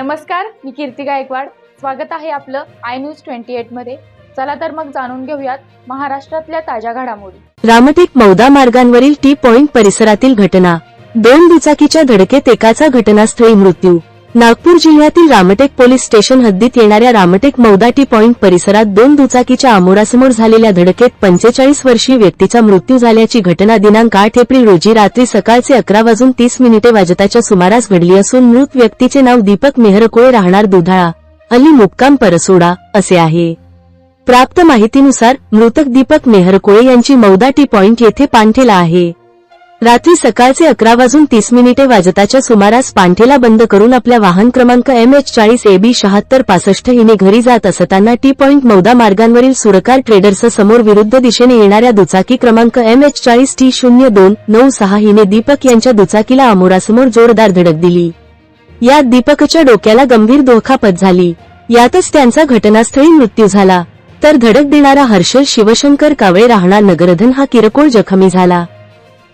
नमस्कार मी कीर्ती गायकवाड. स्वागत आहे आपलं आय न्यूज ट्वेंटी एटमध्ये. चला तर मग जाणून घेऊयात महाराष्ट्रातल्या ताज्या घडामोडी. रामटेक मौदा मार्गांवरील टी पॉइंट परिसरातील घटना. दोन दुचाकीच्या धडकेत एकाचा घटनास्थळी मृत्यू. नागपूर जिल्ह्यातील रामटेक पोलीस स्टेशन हद्दीत येणाऱ्या रामटेक मौदाटी पॉइंट परिसरात दोन दुचाकीच्या आमोरासमोर झालेल्या धडकेत पंचेचाळीस वर्षीय व्यक्तीचा मृत्यू झाल्याची घटना दिनांक आठ एप्रिल रोजी रात्री सकाळचे अकरा वाजून तीस मिनिटे वाजताच्या सुमारास घडली असून मृत व्यक्तीचे नाव दीपक मेहरकोळे राहणार दुधाळा अली मुक्काम परसोडा असे आहे. प्राप्त माहितीनुसार मृतक दीपक मेहरकोळे यांची मौदाटी पॉइंट येथे पांठेला आहे. रात्री सकाळचे अकरा वाजून तीस मिनिटे वाजताच्या सुमारास पांठेला बंद करून आपल्या वाहन क्रमांक एम एच चाळीस ए बी शहात्तर पासष्ट हिने घरी जात असताना टी पॉइंट मौदा मार्गांवरील सुरकार ट्रेडर्स समोर विरुद्ध दिशेने येणाऱ्या दुचाकी क्रमांक एम एच चाळीस टी शून्य दोन नऊ सहा हिने दीपक यांच्या दुचाकीला अमोरासमोर जोरदार धडक दिली. यात दीपकच्या डोक्याला गंभीर दोखापत झाली. यातच त्यांचा घटनास्थळी मृत्यू झाला. तर धडक देणारा हर्षल शिवशंकर कावळे राहणार नगरधन हा किरकोळ जखमी झाला.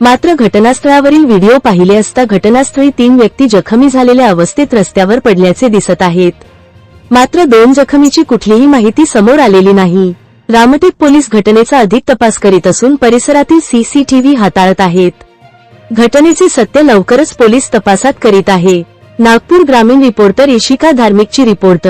मात्र घटनास्थळावरील व्हिडिओ पाहिले असता घटनास्थळी तीन व्यक्ती जखमी झालेल्या अवस्थेत रस्त्यावर पडल्याचे दिसत आहेत. मात्र दोन जखमीची कुठलीही माहिती समोर आलेली नाही. रामटेक पोलीस घटनेचा अधिक तपास करीत असून परिसरातील सीसीटीव्ही हाताळत आहेत. घटनेचे सत्य लवकरच पोलीस तपासात करीत आहे. नागपूर ग्रामीण रिपोर्टर इशिका धार्मिकची रिपोर्ट.